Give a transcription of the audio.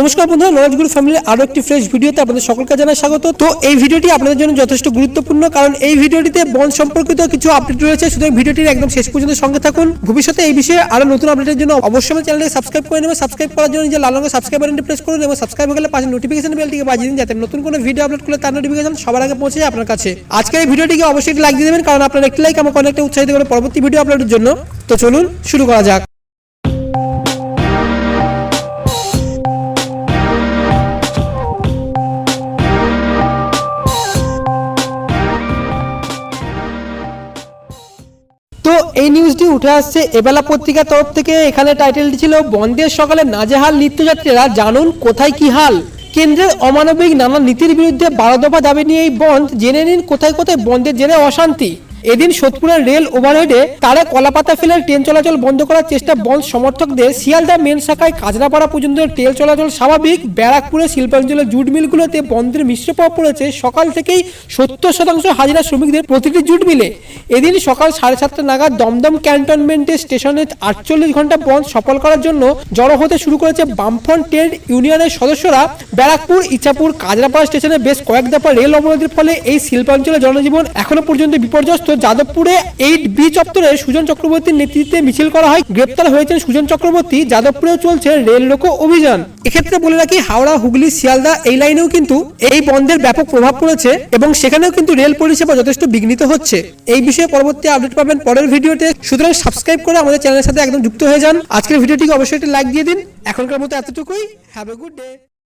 নমস্কার বন্ধুরা নলেজ গুরু ফ্যামিলির আরও একটি ফ্রেশ ভিডিওতে আপনাদের সকলকে জানাই স্বাগত। তো এই ভিডিওটি আপনাদের জন্য যথেষ্ট গুরুত্বপূর্ণ, কারণ এই ভিডিওটিতে বন সম্পর্কিত কিছু আপডেট রয়েছে। সুতরাং ভিডিওটির একদম শেষ পর্যন্ত সঙ্গে থাকুন। ভবিষ্যতে এই বিষয়ে আরও নতুন আপডেটের জন্য অবশ্যই আমার চ্যানেলটি সাবস্ক্রাইব করে নেবেন। সাবস্ক্রাইব করার জন্য যে লাল রঙের সাবস্ক্রাইব বাটনটি প্রেস করুন এবং সাবস্ক্রাইব গেলে পাশে নোটিফিকেশন বেলটিকে বাজিয়ে দিন, যাতে নতুন কোনো ভিডিও আপলোড করলে তার নোটিফিকেশন সবার আগে পৌঁছে যায় আপনার কাছে। আজকের এই ভিডিওটিকে অবশ্যই লাইক দিয়ে দেবেন, কারণ আপনার একটি লাইক আমাকে অনেকটা উৎসাহিত করে পরবর্তী ভিডিও আপলোডের জন্য। তো চলুন শুরু করা যাক। এই নিউজটি উঠে আসছে এবেলা পত্রিকার তরফ থেকে। এখানে টাইটেলটি ছিল বন্ধের সকালে নাজেহাল নিত্যযাত্রীরা জানুন কোথায় কি হাল? কেন্দ্রের অমানবিক নানা নীতির বিরুদ্ধে বারো দফা দাবি নিয়ে এই বন্ধ জেনে নিন কোথায় কোথায় বন্ধের জেনে অশান্তি। এদিন সোদপুরের রেল ওভারহেডে তারা কলাপাতা ফেলে ট্রেন চলাচল বন্ধ করার চেষ্টা বন্ধ সমর্থকদের শিয়ালদা মেন শাখায় কাজরাপাড়া পর্যন্ত ট্রেন চলাচল স্বাভাবিক। ব্যারাকপুরে শিল্পাঞ্চলের জুট মিলগুলোতে বন্ধের মিশ্র প্রভাব পড়েছে। সকাল থেকেই সত্তর শতাংশ হাজিরা শ্রমিকদের প্রতিটি জুট মিলে। এদিন সকাল সাড়ে সাতটা নাগাদ দমদম ক্যান্টনমেন্টে স্টেশনে আটচল্লিশ ঘণ্টা বন্ধ সফল করার জন্য জড়ো হতে শুরু করেছে বামফ্রন্ট ট্রেড ইউনিয়নের সদস্যরা। ব্যারাকপুর ইচ্ছাপুর কাজরাপাড়া স্টেশনে বেশ কয়েক দফা রেল অবরোধের ফলে এই শিল্পাঞ্চলের জনজীবন এখনও পর্যন্ত বিপর্যস্ত। যাদবপুরে এইট বি চত্বরে সুজন চক্রবর্তীর নেতৃত্বে মিছিল করা হয়। গ্রেপ্তার হয়েছেন সুজন চক্রবর্তী। যাদবপুরেও চলছে রেল লোকো অভিযান। এক্ষেত্রে বলে রাখি, হাওড়া, হুগলি, শিয়ালদা এই লাইনেও কিন্তু এই বন্ধের ব্যাপক প্রভাব পড়েছে এবং সেখানেও কিন্তু রেল পরিষেবা যথেষ্ট বিঘ্নিত হচ্ছে। এই বিষয়ে পরবর্তী আপডেট পাবেন পরের ভিডিওতে। সুতরাং সাবস্ক্রাইব করে আমাদের চ্যানেলের সাথে একদম যুক্ত হয়ে যান। আজকের ভিডিওটিকে অবশ্যই একটি লাইক দিয়ে দিন। এখনকার মতো এতটুকুই। Have a good day